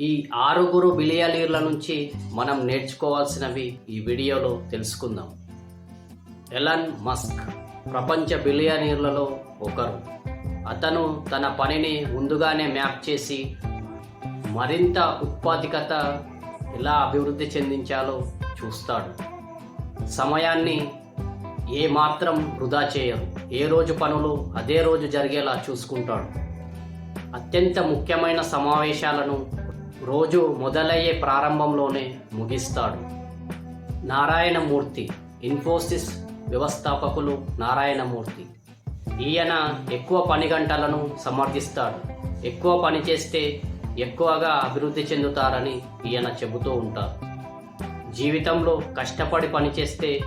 ఈ ఆరుగురు బిలియనీర్ల నుంచి మనం నేర్చుకోవాల్సినవి ఈ వీడియోలో తెలుసుకుందాం. ఎలన్ మస్క్ ప్రపంచ బిలియనీర్లలో ఒకరు. అతను తన పనిని ముందుగానే మ్యాప్ చేసి మరింత ఉత్పాదికత ఎలా అభివృద్ధి చెందించాలో చూస్తాడు. సమయాన్ని ఏ మాత్రం వృధా చేయరు. ఏ రోజు పనులు అదే రోజు జరిగేలా చూసుకుంటాడు. అత్యంత ముఖ్యమైన సమావేశాలను రోజు మొదలయ్యే ప్రారంభంలోనే ముగిస్తాడు. నారాయణమూర్తి ఇన్ఫోసిస్ వ్యవస్థాపకులు నారాయణమూర్తి. ఈయన ఎక్కువ పని గంటలను సమర్థిస్తాడు. ఎక్కువ పని చేస్తే ఎక్కువగా అభివృద్ధి చెందుతారని ఈయన చెబుతూ ఉంటారు. జీవితంలో కష్టపడి పనిచేస్తే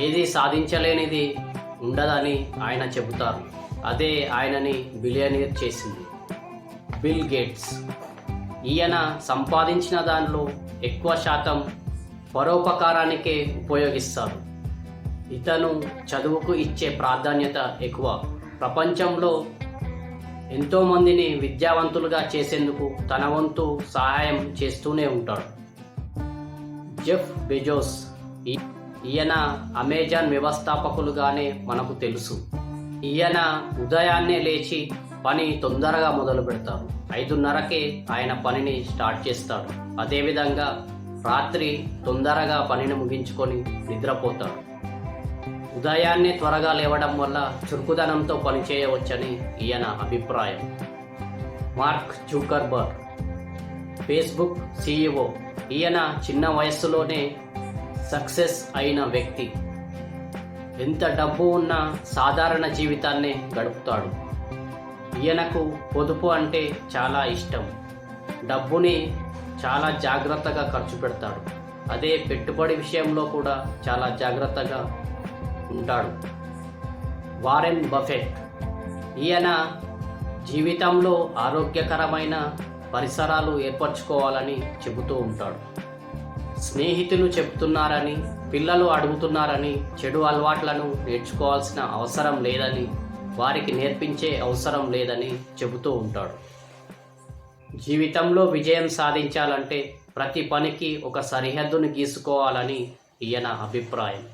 ఏది సాధించలేనిది ఉండదని ఆయన చెబుతారు. అదే ఆయనని బిలియనీర్ చేసింది. బిల్ గేట్స్ ఈయన సంపాదించిన దానిలో ఎక్కువ శాతం పరోపకారానికే ఉపయోగిస్తారు. ఇతను చదువుకు ఇచ్చే ప్రాధాన్యత ఎక్కువ. ప్రపంచంలో ఎంతోమందిని విద్యావంతులుగా చేసేందుకు తన వంతు సహాయం చేస్తూనే ఉంటాడు. జెఫ్ బెజోస్ ఈ- ఈయన అమెజాన్ వ్యవస్థాపకులుగానే మనకు తెలుసు. ఈయన ఉదయాన్నే లేచి పని తొందరగా మొదలు పెడతారు. ఐదున్నరకే ఆయన పనిని స్టార్ట్ చేస్తాడు అదేవిధంగా రాత్రి తొందరగా పనిని ముగించుకొని నిద్రపోతాడు ఉదయాన్నే త్వరగా లేవడం వల్ల చురుకుదనంతో పనిచేయవచ్చని ఈయన అభిప్రాయం. మార్క్ జూకర్బర్గ్ ఫేస్బుక్ సీఈఓ ఈయన చిన్న వయస్సులోనే సక్సెస్ అయిన వ్యక్తి. ఎంత డబ్బు ఉన్నా సాధారణ జీవితాన్నే గడుపుతాడు. ఈయనకు పొదుపు అంటే చాలా ఇష్టం. డబ్బుని చాలా జాగ్రత్తగా ఖర్చు పెడతాడు. అదే పెట్టుబడి విషయంలో కూడా చాలా జాగ్రత్తగా ఉంటాడు. Warren Buffett. ఈయన జీవితంలో ఆరోగ్యకరమైన పరిసరాలు ఏర్పరచుకోవాలని చెబుతూ ఉంటాడు. స్నేహితులు చెబుతున్నారని పిల్లలు అడుగుతున్నారని చెడు అలవాట్లను నేర్చుకోవాల్సిన అవసరం లేదని వారికి నేర్పించే అవసరం లేదని చెబుతూ ఉంటాడు. జీవితంలో విజయం సాధించాలంటే ప్రతి పనికి ఒక సరిహద్దును గీసుకోవాలని ఈయన అభిప్రాయం.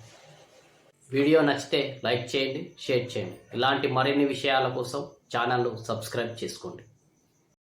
వీడియో నచ్చితే లైక్ చేయండి షేర్ చేయండి. ఇలాంటి మరిన్ని విషయాల కోసం ఛానల్ను సబ్స్క్రైబ్ చేసుకోండి.